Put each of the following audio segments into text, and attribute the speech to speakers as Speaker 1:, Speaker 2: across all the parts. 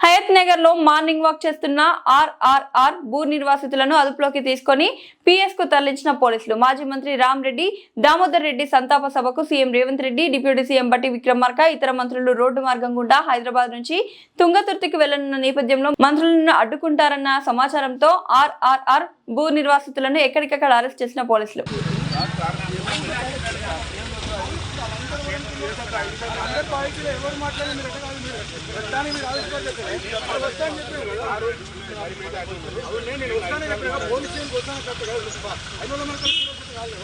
Speaker 1: హయత్ నగర్లో morning walk చేస్తున్న ఆర్ఆర్ఆర్ భూ నిర్వాసితులను అదుపులోకి తీసుకొని పిఎస్కు తరలించిన పోలీసులు. మాజీ మంత్రి రామ్ రెడ్డి దామోదర్ రెడ్డి సంతాప సభకు CM Revanth Reddy deputy CM Bhatti Vikramarka ఇతర మంత్రులు రోడ్డు మార్గం గుండా హైదరాబాద్ నుంచి తుంగతుర్తికి వెళ్ళనున్న నేపథ్యంలో మంత్రులను అడ్డుకుంటారన్న సమాచారంతో ఆర్ఆర్ఆర్ భూ నిర్వాసితులను ఎక్కడికక్కడ అరెస్ట్ చేసిన పోలీసులు.
Speaker 2: అందరు బాధితులు ఎవరు మాట్లాడినా మీరు మీరు వస్తాను మీరు ఆలోచించారు చెప్పారు నేను పోలీస్ స్టేషన్కి వస్తాను ఐదు వందల మనకు కాదు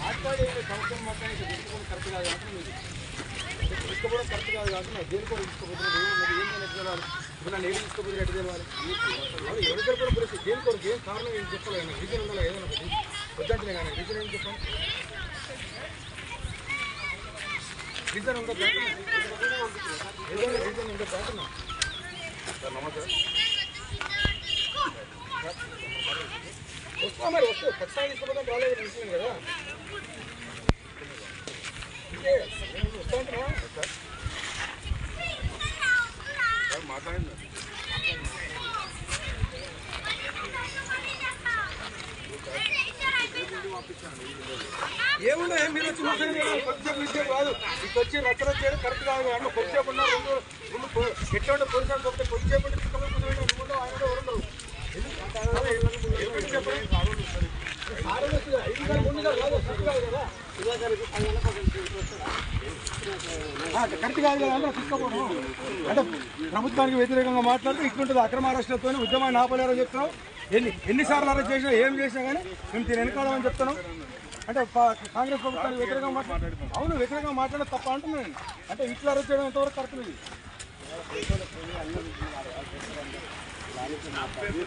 Speaker 2: మాట్లాడే సంవత్సరం మాట్లాడే తీసుకోవడం కరెక్ట్ కాదు అంటే మీరు తీసుకోవడం కరెక్ట్ కాదు కాబట్టి నాకు దేని కూడా ఏం నేను ఎట్లా ఇప్పుడు నన్ను ఏం తీసుకోబోతున్నారు ఎట్లా తెలవాలి అవును ఎవరికైనా పరిస్థితి దేని ఏం కారణం ఏం చెప్పాలి రీజన్ ఉండాలి ఏదైనా ఒకటి వద్దంటే కానీ రీజన్ ఏం చెప్పాను రీజన్ ఉందా రీజన్ ఉందా నమస్తే వస్తా మరి వస్తే ఖచ్చితంగా తీసుకోపోతాం రాలేదు నిలిచింది కదా. ఇంకే, వస్తా అంటున్నా సార్ ఏమున్నా మీరు వచ్చి కొద్దిసేపు విషయం కాదు మీకు వచ్చి రచ్చన చేయడం కరెక్ట్ కాదు. అంటే కొద్దిసేపు ఉన్నారు. రెండు రెండు ఎట్లా ఉంటే పోలీసు కొద్దిసేపు ఉంటే ఆయన కూడా ఉండవు కరెక్ట్ కాదు కదా అంటే అంటే ప్రభుత్వానికి వ్యతిరేకంగా మాట్లాడితే ఇట్లుంటుంది అక్రమ అరెస్టులతో ఉద్యమాన్ని ఆపలేరని చెప్తున్నాం. ఎన్ని ఎన్నిసార్లు అరెస్ట్ చేసినా ఏం చేసినా కానీ మేము దీని వెనకాడమని చెప్తున్నాం. అంటే పా- కాంగ్రెస్ ప్రభుత్వానికి వ్యతిరేకంగా మాట్లాడుతున్నాం అవును వ్యతిరేకంగా మాట్లాడడం తప్ప అంటున్నాను అంటే ఇట్లా అరెస్ట్ చేయడం ఎంతవరకు కరెక్ట్ ఇది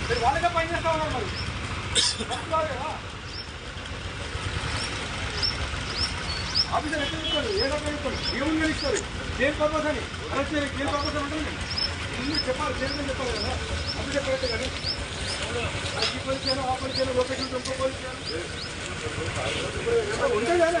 Speaker 2: మీరు వాళ్ళకే పని చేస్తా ఉన్నారు మరి తప్పు కాదు కదా. ఆఫీసర్ ఎక్కడ ఇస్తారు? ఏ రకంగా ఇస్తారు? ఏముంది ఇస్తారు. ఏం పర్పస్ అని. అరెస్ట్ చేయడానికి ఏం పర్పస్ అని ఉంటుంది ఇన్ని చెప్పాలి దేని చెప్పాలి కదా. అది చెప్పాలి కానీ ఈ పని చేయాలి ఆ పని చేయాలి లొకేషన్ ఇంకో పోలీస్ చేయను ఉంటే కానీ